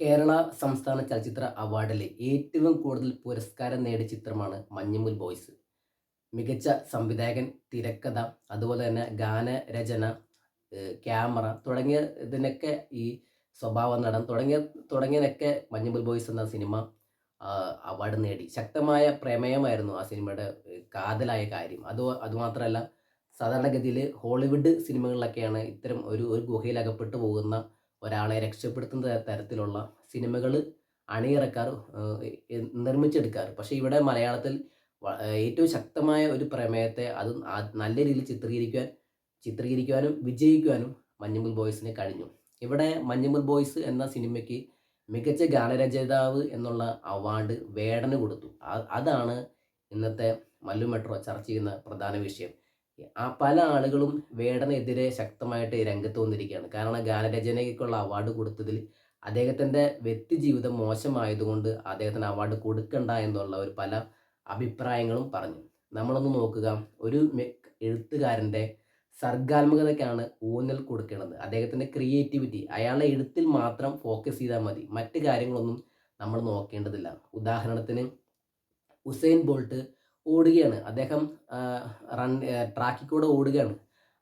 കേരള സംസ്ഥാന ചലച്ചിത്ര അവാർഡിലെ ഏറ്റവും കൂടുതൽ പുരസ്കാരം നേടിയ ചിത്രമാണ് മഞ്ഞുമുൽ ബോയ്സ്. മികച്ച സംവിധായകൻ തിരക്കഥ അതുപോലെ തന്നെ ഗാനരചന രചന ക്യാമറ തുടങ്ങിയ ഇതിനൊക്കെ ഈ സ്വഭാവ നടൻ തുടങ്ങിയ തുടങ്ങിയതിനൊക്കെ മഞ്ഞുമുൽ ബോയ്സ് എന്ന സിനിമ അവാർഡ് നേടി. ശക്തമായ പ്രമേയമായിരുന്നു ആ സിനിമയുടെ കാതലായ കാര്യം. അത് അതുമാത്രമല്ല സാധാരണഗതിയിൽ ഹോളിവുഡ് സിനിമകളിലൊക്കെയാണ് ഇത്തരം ഒരു ഒരു ഗുഹയിൽ അകപ്പെട്ടു പോകുന്ന ഒരാളെ രക്ഷപ്പെടുത്തുന്ന തരത്തിലുള്ള സിനിമകൾ പക്ഷെ നിർമ്മിച്ചെടുക്കാറ്. പക്ഷേ ഇവിടെ മലയാളത്തിൽ ഏറ്റവും ശക്തമായ ഒരു പ്രമേയത്തെ അത് നല്ല രീതിയിൽ ചിത്രീകരിക്കുവാൻ ചിത്രീകരിക്കുവാനും വിജയിക്കുവാനും മഞ്ഞുമുൽ ബോയ്സിന് കഴിഞ്ഞു. ഇവിടെ മഞ്ഞുമുൽ ബോയ്സ് എന്ന സിനിമയ്ക്ക് മികച്ച ഗാനരചയിതാവ് എന്നുള്ള അവാർഡ് വേടന് കൊടുത്തു. അതാണ് ഇന്നത്തെ മല്ലു മെട്രോ ചർച്ച ചെയ്യുന്ന പ്രധാന വിഷയം. ആ പല ആളുകളും വേടനെതിരെ ശക്തമായിട്ട് രംഗത്ത് വന്നിരിക്കുകയാണ്. കാരണം ഗാനരചനയ്ക്കുള്ള അവാർഡ് കൊടുത്തതിൽ അദ്ദേഹത്തിന്റെ വ്യക്തി ജീവിതം മോശമായതുകൊണ്ട് അദ്ദേഹത്തിന് അവാർഡ് കൊടുക്കണ്ട എന്നുള്ള ഒരു പല അഭിപ്രായങ്ങളും പറഞ്ഞു. നമ്മളൊന്ന് നോക്കുക. ഒരു എഴുത്തുകാരന്റെ സർഗാത്മകതയ്ക്കാണ് ഊന്നൽ കൊടുക്കേണ്ടത്. അദ്ദേഹത്തിന്റെ ക്രിയേറ്റിവിറ്റി അയാളുടെ എഴുത്തിൽ മാത്രം ഫോക്കസ് ചെയ്താൽ മതി. മറ്റ് കാര്യങ്ങളൊന്നും നമ്മൾ നോക്കേണ്ടതില്ല. ഉദാഹരണത്തിന് ഉസൈൻ ബോൾട്ട് ഓടുകയാണ്. അദ്ദേഹം റൺ ട്രാക്കിൽ കൂടെ ഓടുകയാണ്.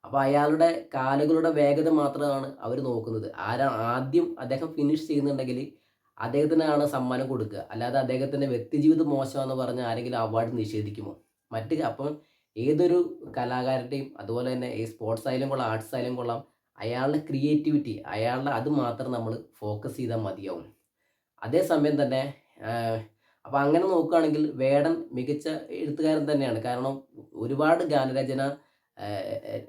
അപ്പോൾ അയാളുടെ കാലുകളുടെ വേഗത മാത്രമാണ് അവർ നോക്കുന്നത്. ആരാ ആദ്യം അദ്ദേഹം ഫിനിഷ് ചെയ്യുന്നുണ്ടെങ്കിൽ അദ്ദേഹത്തിനാണ് സമ്മാനം കൊടുക്കുക. അല്ലാതെ അദ്ദേഹത്തിന്റെ വ്യക്തിജീവിതം മോശമാണെന്ന് പറഞ്ഞ് ആരെങ്കിലും അവാർഡ് നിഷേധിക്കുമോ? മറ്റ് അപ്പം ഏതൊരു കലാകാരന്റെയും അതുപോലെ തന്നെ ഈ സ്പോർട്സ് ആയാലും കൊള്ളാം ആർട്സ് ആയാലും കൊള്ളാം അയാളുടെ ക്രിയേറ്റിവിറ്റി അയാളുടെ അത് മാത്രം നമ്മൾ ഫോക്കസ് ചെയ്താൽ മതിയാവും. അതേസമയം തന്നെ അപ്പോൾ അങ്ങനെ നോക്കുകയാണെങ്കിൽ വേടൻ മികച്ച എഴുത്തുകാരൻ തന്നെയാണ്. കാരണം ഒരുപാട് ഗാനരചന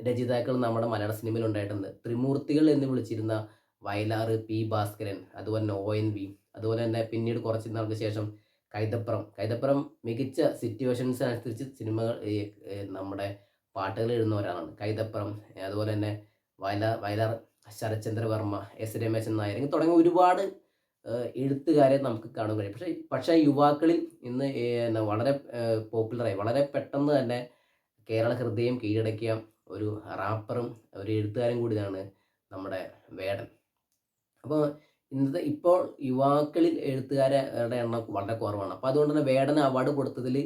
രചയിതാക്കൾ നമ്മുടെ മലയാള സിനിമയിൽ ഉണ്ടായിട്ടുണ്ട്. ത്രിമൂർത്തികൾ എന്ന് വിളിച്ചിരുന്ന വയലാർ പി ഭാസ്കരൻ അതുപോലെ തന്നെ ഒ എൻ വി അതുപോലെ തന്നെ പിന്നീട് കുറച്ച് നാൾക്ക് ശേഷം കൈതപ്പുറം കൈതപ്പുറം മികച്ച സിറ്റുവേഷൻസ് അനുസരിച്ച് സിനിമകൾ നമ്മുടെ പാട്ടുകൾ എഴുതുന്ന ഒരാളാണ്. കൈതപ്പുറം അതുപോലെ തന്നെ വയലാർ വയലാർ ശരത്ചന്ദ്ര വർമ്മ എസ് രമേശൻ നായർ തുടങ്ങിയ ഒരുപാട് എഴുത്തുകാരെ നമുക്ക് കാണാൻ കഴിയും. പക്ഷേ പക്ഷേ യുവാക്കളിൽ ഇന്ന് വളരെ പോപ്പുലറായി. വളരെ പെട്ടെന്ന് തന്നെ കേരള ഹൃദയം കീഴടക്കിയ ഒരു റാപ്പറും ഒരു എഴുത്തുകാരും കൂടിയാണ് നമ്മുടെ വേടൻ. അപ്പോൾ ഇന്നത്തെ ഇപ്പോൾ യുവാക്കളിൽ എഴുത്തുകാരുടെ എണ്ണം വളരെ കുറവാണ്. അപ്പോൾ അതുകൊണ്ട് തന്നെ വേടന് അവാർഡ് കൊടുത്തതിൽ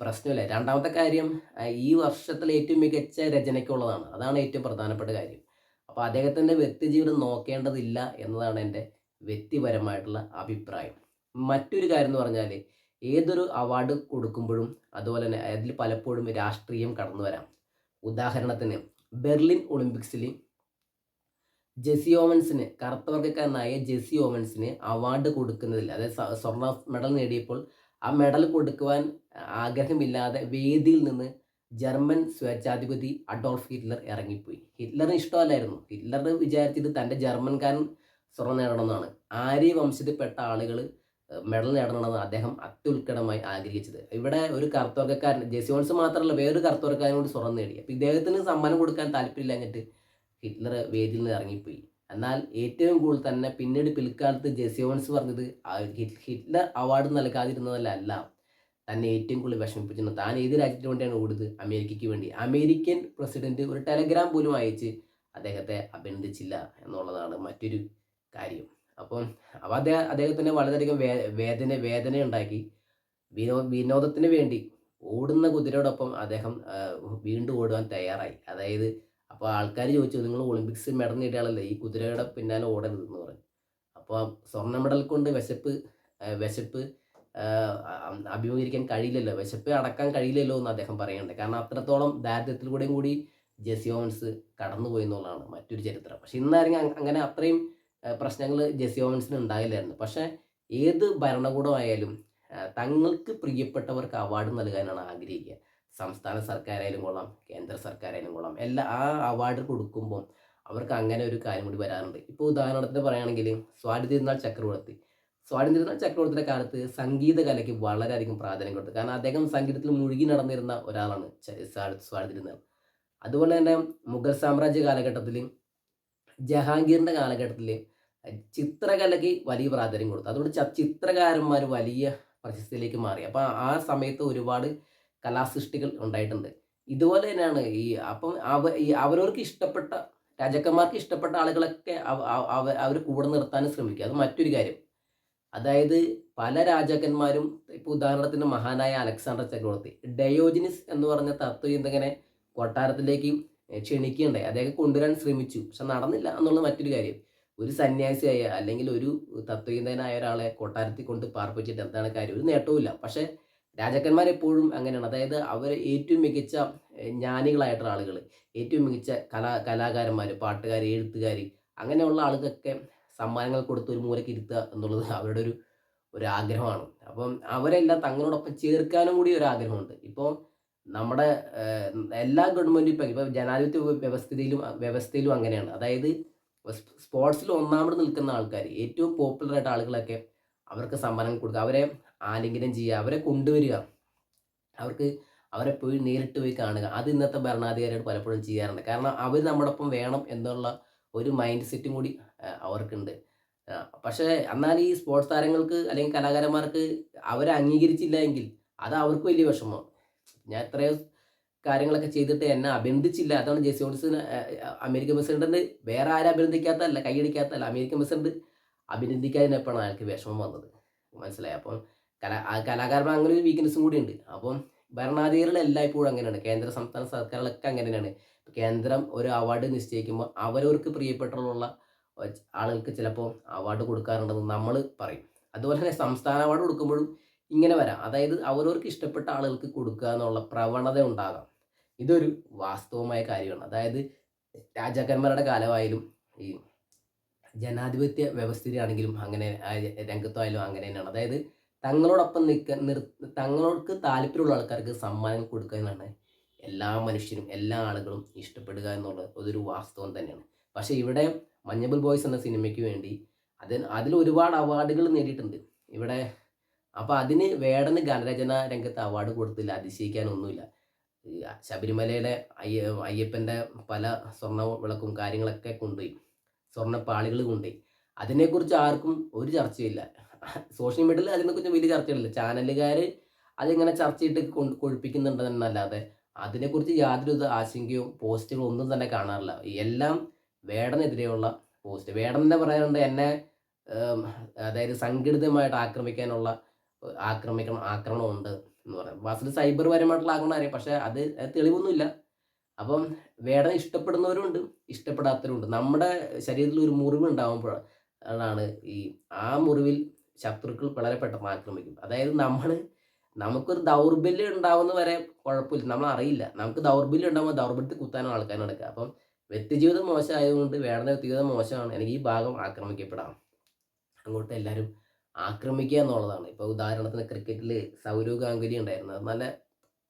പ്രശ്നമില്ല. രണ്ടാമത്തെ കാര്യം ഈ വർഷത്തിലെ ഏറ്റവും മികച്ച രചനയ്ക്കുള്ളതാണ്. അതാണ് ഏറ്റവും പ്രധാനപ്പെട്ട കാര്യം. അപ്പോൾ അദ്ദേഹത്തിന്റെ വ്യക്തിജീവിതം നോക്കേണ്ടതില്ല എന്നതാണ് എന്റെ വ്യക്തിപരമായിട്ടുള്ള അഭിപ്രായം. മറ്റൊരു കാര്യം എന്ന് പറഞ്ഞാൽ ഏതൊരു അവാർഡ് കൊടുക്കുമ്പോഴും അതുപോലെ തന്നെ അതിൽ പലപ്പോഴും രാഷ്ട്രീയം കടന്നു വരാം. ഉദാഹരണത്തിന് ബെർലിൻ ഒളിമ്പിക്സിൽ ജെസി ഓവൻസിന് കറുത്തവർഗക്കാരനായ ജെസി ഓവൻസിന് അവാർഡ് കൊടുക്കുന്നതിൽ അതായത് സ്വർണ മെഡൽ നേടിയപ്പോൾ ആ മെഡൽ കൊടുക്കുവാൻ ആഗ്രഹമില്ലാതെ വേദിയിൽ നിന്ന് ജർമ്മൻ സ്വേച്ഛാധിപതി അഡോൾഫ് ഹിറ്റ്ലർ ഇറങ്ങിപ്പോയി. ഹിറ്റ്ലറിന് ഇഷ്ടമല്ലായിരുന്നു. ഹിറ്റ്ലർ വിചാരിച്ചത് തന്റെ ജർമ്മൻകാരൻ സ്വർണം നേടണമെന്നാണ്. ആര്യ വംശത്തിൽപ്പെട്ട ആളുകൾ മെഡൽ നേടണമെന്നാണ് അദ്ദേഹം അത്യുൽക്കടമായി ആഗ്രഹിച്ചത്. ഇവിടെ ഒരു കറുത്തവർഗക്കാരൻ ജെസിയോൺസ് മാത്രമല്ല വേറൊരു കറുത്തവർഗക്കാരനോട് സ്വർണം നേടി. അപ്പോൾ ഇദ്ദേഹത്തിന് സമ്മാനം കൊടുക്കാൻ താല്പര്യമില്ല എന്നിട്ട് ഹിറ്റ്ലർ വേദിയിൽ നിന്ന് ഇറങ്ങിപ്പോയി. എന്നാൽ ഏറ്റവും കൂടുതൽ തന്നെ പിന്നീട് പിൽക്കാലത്ത് ജെസിയോൺസ് പറഞ്ഞത് ഹിറ്റ്ലർ അവാർഡ് നൽകാതിരുന്നതല്ല തന്നെ ഏറ്റവും കൂടുതൽ വിഷമിപ്പിച്ചിരുന്നു താൻ ഏത് രാജ്യത്തിന് വേണ്ടിയാണ് ഓടുന്നത്? അമേരിക്കയ്ക്ക് വേണ്ടി. അമേരിക്കൻ പ്രസിഡന്റ് ഒരു ടെലഗ്രാം പോലും അയച്ച് അദ്ദേഹത്തെ അഭിനന്ദിച്ചില്ല എന്നുള്ളതാണ് മറ്റൊരു കാര്യം. അപ്പം അപ്പോൾ അദ്ദേഹം അദ്ദേഹത്തിന് വളരെയധികം വേ വേദന വേദന ഉണ്ടാക്കി വിനോ വിനോദത്തിന് വേണ്ടി ഓടുന്ന കുതിരയോടൊപ്പം അദ്ദേഹം വീണ്ടും ഓടുവാൻ തയ്യാറായി. അതായത് അപ്പോൾ ആൾക്കാർ ചോദിച്ചു നിങ്ങൾ ഒളിമ്പിക്സ് മെഡൽ നേടിയാളല്ലേ? ഈ കുതിരയുടെ പിന്നാലെ ഓടരുത് എന്ന് പറഞ്ഞു. അപ്പോൾ സ്വർണ മെഡൽ കൊണ്ട് വിശപ്പ് വിശപ്പ് അഭിമുഖീകരിക്കാൻ കഴിയില്ലല്ലോ. വിശപ്പ് അടക്കാൻ കഴിയില്ലല്ലോ എന്ന് അദ്ദേഹം പറയുന്നുണ്ട്. കാരണം അത്രത്തോളം ദാരിദ്ര്യത്തിലൂടെയും കൂടി ജെസി ഓവൻസ് കടന്നുപോയി എന്നുള്ളതാണ് മറ്റൊരു ചരിത്രം. പക്ഷെ ഇന്നാരെങ്കിലും അങ്ങനെ അത്രയും പ്രശ്നങ്ങൾ ജെസി ഓവൻസിന് ഉണ്ടായില്ലായിരുന്നു. പക്ഷേ ഏത് ഭരണകൂടമായാലും തങ്ങൾക്ക് പ്രിയപ്പെട്ടവർക്ക് അവാർഡ് നൽകാനാണ് ആഗ്രഹിക്കുക. സംസ്ഥാന സർക്കാരായാലും കൊള്ളാം കേന്ദ്ര സർക്കാരായാലും കൊള്ളാം. എല്ലാ ആ അവാർഡ് കൊടുക്കുമ്പോൾ അവർക്ക് അങ്ങനെ ഒരു കാര്യം കൂടി വരാറുണ്ട്. ഇപ്പോൾ ഉദാഹരണത്തിന് പറയുകയാണെങ്കിൽ സ്വാതിരുന്നാൾ ചക്രവർത്തി. സ്വാതന്ത്ര്യനാൾ ചക്രവർത്തിയുടെ കാലത്ത് സംഗീത കലയ്ക്ക് വളരെയധികം പ്രാധാന്യം കൊടുത്തു. കാരണം അദ്ദേഹം സംഗീതത്തിൽ മുഴുകി നടന്നിരുന്ന ഒരാളാണ് സ്വാതന്ത്ര്യനാൾ സ്വാ- സ്വാതി അതുപോലെ തന്നെ മുഗൾ സാമ്രാജ്യ കാലഘട്ടത്തിൽ ജഹാംഗീറിന്റെ കാലഘട്ടത്തിൽ ചിത്രകലയ്ക്ക് വലിയ പ്രാധാന്യം കൊടുത്തു. അതുകൊണ്ട് ചിത്രകാരന്മാർ വലിയ പ്രശസ്തിയിലേക്ക് മാറി. അപ്പോൾ ആ സമയത്ത് ഒരുപാട് കലാസൃഷ്ടികൾ ഉണ്ടായിട്ടുണ്ട്. ഇതുപോലെ തന്നെയാണ് ഈ അപ്പം അവ ഈ അവരവർക്ക് ഇഷ്ടപ്പെട്ട രാജാക്കന്മാർക്ക് ഇഷ്ടപ്പെട്ട ആളുകളൊക്കെ അവർ കൂടെ നിർത്താൻ ശ്രമിക്കുക അത് മറ്റൊരു കാര്യം. അതായത് പല രാജാക്കന്മാരും ഇപ്പോൾ ഉദാഹരണത്തിന് മഹാനായ അലക്സാണ്ടർ ചക്രവർത്തി ഡയോജിനിസ് എന്ന് പറഞ്ഞ തത്വചിന്തകനെ കൊട്ടാരത്തിലേക്ക് ക്ഷണിക്കുകയുണ്ടായി അദ്ദേഹം കൊണ്ടുവരാൻ ശ്രമിച്ചു. പക്ഷെ നടന്നില്ല എന്നുള്ള മറ്റൊരു കാര്യം. ഒരു സന്യാസിയായ അല്ലെങ്കിൽ ഒരു തത്വചിന്തനായ ഒരാളെ കൊട്ടാരത്തിൽ കൊണ്ട് പാർപ്പിച്ചിട്ട് എന്താണ് കാര്യം? ഒരു നേട്ടവുമില്ല. പക്ഷേ രാജാക്കന്മാർ എപ്പോഴും അങ്ങനെയാണ്. അതായത് അവർ ഏറ്റവും മികച്ച ജ്ഞാനികളായിട്ടുള്ള ആളുകൾ ഏറ്റവും മികച്ച കലാ കലാകാരന്മാർ പാട്ടുകാർ എഴുത്തുകാർ അങ്ങനെയുള്ള ആളുകൾക്കൊക്കെ സമ്മാനങ്ങൾ കൊടുത്ത് ഒരു മൂലയ്ക്ക് ഇരുത്തുക എന്നുള്ളത് അവരുടെ ഒരു ഒരു ആഗ്രഹമാണ്. അപ്പം അവരെല്ലാം തങ്ങളോടൊപ്പം ചേർക്കാനും കൂടി ഒരു ആഗ്രഹമുണ്ട്. ഇപ്പോൾ നമ്മുടെ എല്ലാ ഗവൺമെന്റും ഇപ്പം ഇപ്പോൾ ജനാധിപത്യ വ്യവസ്ഥയിലും വ്യവസ്ഥയിലും അങ്ങനെയാണ്. അതായത് സ്പോർട്സിൽ ഒന്നാമത് നിൽക്കുന്ന ആൾക്കാർ ഏറ്റവും പോപ്പുലർ ആയിട്ട് ആളുകളൊക്കെ അവർക്ക് സമ്മാനം കൊടുക്കുക അവരെ ആലിംഗനം ചെയ്യുക അവരെ കൊണ്ടുവരിക. അവർക്ക് അവരെ പോയി നേരിട്ട് പോയി കാണുക. അത് ഇന്നത്തെ ഭരണാധികാരികൾ പലപ്പോഴും ചെയ്യാറുണ്ട്. കാരണം അവർ നമ്മുടെ ഒപ്പം വേണം എന്നുള്ള ഒരു മൈൻഡ് സെറ്റും കൂടി അവർക്കുണ്ട്. പക്ഷേ എന്നാൽ ഈ സ്പോർട്സ് താരങ്ങൾക്ക് അല്ലെങ്കിൽ കലാകാരന്മാർക്ക് അവരെ അംഗീകരിച്ചില്ല എങ്കിൽ അത് അവർക്ക് വലിയ വിഷമമാണ് ഞാൻ എത്രയോ കാര്യങ്ങളൊക്കെ ചെയ്തിട്ട് എന്നെ അഭിനന്ദിച്ചില്ല. അതാണ് ജെസി ഓൺസിന് അമേരിക്കൻ പ്രസിഡന്റ് വേറെ ആരും അഭിനന്ദിക്കാത്തതല്ല കൈയടിക്കാത്തതല്ല. അമേരിക്കൻ പ്രസിഡന്റ് അഭിനന്ദിക്കാതിനപ്പോഴാണ് അയാൾക്ക് വിഷമം വന്നത്. മനസ്സിലായി? അപ്പം കലാ കലാകാരന്മാർ അങ്ങനെ ഒരു വീക്ക്നെസ്സും കൂടി ഉണ്ട് അപ്പം ഭരണാധികാരികൾ എല്ലായ്പ്പോഴും അങ്ങനെയാണ്. കേന്ദ്ര സംസ്ഥാന സർക്കാരുകളൊക്കെ അങ്ങനെ തന്നെയാണ് കേന്ദ്രം ഒരു അവാർഡ് നിശ്ചയിക്കുമ്പോൾ അവരവർക്ക് പ്രിയപ്പെട്ടുള്ള ആളുകൾക്ക് ചിലപ്പോൾ അവാർഡ് കൊടുക്കാറുണ്ടെന്ന് നമ്മൾ പറയും. അതുപോലെ തന്നെ സംസ്ഥാന അവാർഡ് കൊടുക്കുമ്പോഴും ഇങ്ങനെ വരാം. അതായത് അവരവർക്ക് ഇഷ്ടപ്പെട്ട ആളുകൾക്ക് കൊടുക്കുക എന്നുള്ള പ്രവണത ഉണ്ടാകാം. ഇതൊരു വാസ്തവമായ കാര്യമാണ്. അതായത് രാജാക്കന്മാരുടെ കാലമായാലും ഈ ജനാധിപത്യ വ്യവസ്ഥയാണെങ്കിലും അങ്ങനെ രംഗത്തായാലും അങ്ങനെ തന്നെയാണ്. അതായത് തങ്ങളോടൊപ്പം നിൽക്കാൻ നിർ തങ്ങൾക്ക് താല്പര്യമുള്ള ആൾക്കാർക്ക് സമ്മാനം കൊടുക്കുക എന്നാണ് എല്ലാ മനുഷ്യരും എല്ലാ ആളുകളും ഇഷ്ടപ്പെടുക എന്നുള്ളത് അതൊരു വാസ്തവം തന്നെയാണ്. പക്ഷേ ഇവിടെ മഞ്ഞബിൾ ബോയ്സ് എന്ന സിനിമയ്ക്ക് വേണ്ടി അതിന് അതിൽ ഒരുപാട് അവാർഡുകൾ നേടിയിട്ടുണ്ട്. ഇവിടെ അപ്പോൾ അതിന് വേടന് ഗാനരചന രംഗത്ത് അവാർഡ് കൊടുത്തില്ല അതിശയിക്കാനൊന്നുമില്ല. ശബരിമലയുടെ അയ്യ അയ്യപ്പന്റെ പല സ്വർണ വിളക്കും കാര്യങ്ങളൊക്കെ കൊണ്ടുപോയി സ്വർണപ്പാളികൾ കൊണ്ടുപോയി. അതിനെക്കുറിച്ച് ആർക്കും ഒരു ചർച്ചയില്ല. സോഷ്യൽ മീഡിയയിൽ അതിനെക്കുറിച്ച് വലിയ ചർച്ചകളില്ല. ചാനലുകാർ അതിങ്ങനെ ചർച്ചയിട്ട് കൊഴിപ്പിക്കുന്നുണ്ടെന്നല്ലാതെ അതിനെക്കുറിച്ച് യാതൊരു ആശങ്കയോ പോസ്റ്റുകളോ ഒന്നും തന്നെ കാണാറില്ല. എല്ലാം വേടനെതിരെയുള്ള പോസ്റ്റ്. വേടൻ തന്നെ പറയാനുണ്ട് എന്നെ അതായത് സംഘടിതമായിട്ട് ആക്രമിക്കാനുള്ള ആക്രമിക്കണം ആക്രമണമുണ്ട് എന്ന് പറയാം. വാസ്തു സൈബർ പരമായിട്ടുള്ള ആക്രമണം അറിയാം. പക്ഷേ അത് തെളിവൊന്നുമില്ല. അപ്പം വേടനെ ഇഷ്ടപ്പെടുന്നവരുണ്ട് ഇഷ്ടപ്പെടാത്തവരുണ്ട്. നമ്മുടെ ശരീരത്തിൽ ഒരു മുറിവ് ഉണ്ടാകുമ്പോഴാണ് ഈ ആ മുറിവിൽ ശത്രുക്കൾ വളരെ പെട്ടെന്ന് ആക്രമിക്കും. അതായത് നമ്മൾ നമുക്കൊരു ദൗർബല്യം ഉണ്ടാവുന്ന വരെ കുഴപ്പമില്ല. നമ്മൾ അറിയില്ല. നമുക്ക് ദൗർബല്യം ഉണ്ടാകുമ്പോൾ ദൗർബല്യത്തിൽ കുത്താനും ആൾക്കാർ നടക്കുക. അപ്പം വ്യക്തിജീവിതം മോശമായതുകൊണ്ട് വേണ്ട വ്യക്തിജീവിതം മോശമാണ്. എനിക്ക് ഈ ഭാഗം ആക്രമിക്കപ്പെടാം. അങ്ങോട്ട് എല്ലാവരും ആക്രമിക്കുക എന്നുള്ളതാണ്. ഇപ്പോൾ ഉദാഹരണത്തിന് ക്രിക്കറ്റിൽ സൗരവ് ഗാംഗുലി ഉണ്ടായിരുന്നു. അത് നല്ല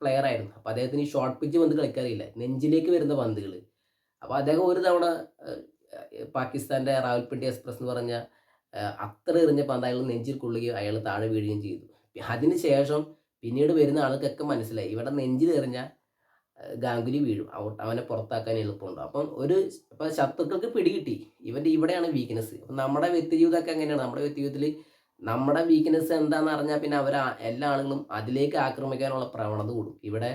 പ്ലെയർ ആയിരുന്നു. അപ്പോൾ അദ്ദേഹത്തിന് ഈ ഷോർട്ട് പിച്ച് പന്ത് കളിക്കാറില്ല. നെഞ്ചിലേക്ക് വരുന്ന പന്തുകൾ അപ്പോൾ അദ്ദേഹം ഒരു തവണ പാകിസ്ഥാന്റെ റാവൽപിണ്ടി എക്സ്പ്രസ് എന്ന് പറഞ്ഞ അത്ര എറിഞ്ഞ പന്ത് അയാൾ നെഞ്ചിൽ കൊള്ളുകയും അയാൾ താഴെ വീഴുകയും ചെയ്തു. അതിന് ശേഷം പിന്നീട് വരുന്ന ആൾക്കൊക്കെ മനസ്സിലായി. ഇവിടെ നെഞ്ചിൽ എറിഞ്ഞ ഗാംഗുലി വീഴും. അവനെ പുറത്താക്കാൻ എളുപ്പമുണ്ട് അപ്പം ഒരു ഇപ്പം ശത്രുക്കൾക്ക് പിടികിട്ടി. ഇവന്റെ ഇവിടെയാണ് വീക്ക്നെസ് അപ്പം നമ്മുടെ വ്യക്തിജീവിതമൊക്കെ എങ്ങനെയാണ്? നമ്മുടെ വ്യക്തിജീവിതത്തിൽ നമ്മുടെ വീക്ക്നെസ് എന്താണെന്ന് അറിഞ്ഞാൽ പിന്നെ അവർ എല്ലാ ആളുകളും അതിലേക്ക് ആക്രമിക്കാനുള്ള പ്രവണത കൂടും. ഇവിടെ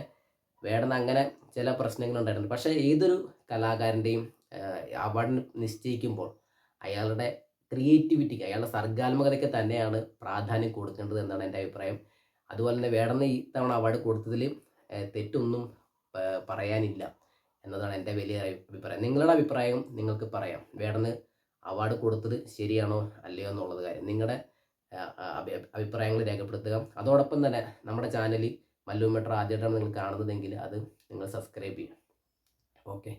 വേടന അങ്ങനെ ചില പ്രശ്നങ്ങൾ ഉണ്ടായിട്ടുണ്ട്. പക്ഷേ ഏതൊരു കലാകാരന്റെയും അവാർഡ് നിശ്ചയിക്കുമ്പോൾ അയാളുടെ ക്രിയേറ്റിവിറ്റിക്ക് അയാളുടെ സർഗാത്മകതയ്ക്ക് തന്നെയാണ് പ്രാധാന്യം കൊടുക്കേണ്ടത് എന്നാണ് എന്റെ അഭിപ്രായം. അതുപോലെ തന്നെ ഈ തവണ അവാർഡ് കൊടുത്തതിൽ തെറ്റൊന്നും പറയാനില്ല എന്നതാണ് എന്റെ വലിയ അഭിപ്രായം. നിങ്ങളുടെ അഭിപ്രായം നിങ്ങൾക്ക് പറയാം. വേടന് അവാർഡ് കൊടുത്തത് ശരിയാണോ അല്ലയോ എന്നുള്ളത് കാര്യം. നിങ്ങളുടെ അഭിപ്രായങ്ങൾ രേഖപ്പെടുത്തുക. അതോടൊപ്പം തന്നെ നമ്മുടെ ചാനലിൽ മല്ലു മെട്രോ ആദ്യമായിട്ടാണ് നിങ്ങൾ കാണുന്നതെങ്കിൽ അത് നിങ്ങൾ സബ്സ്ക്രൈബ് ചെയ്യുക. ഓക്കെ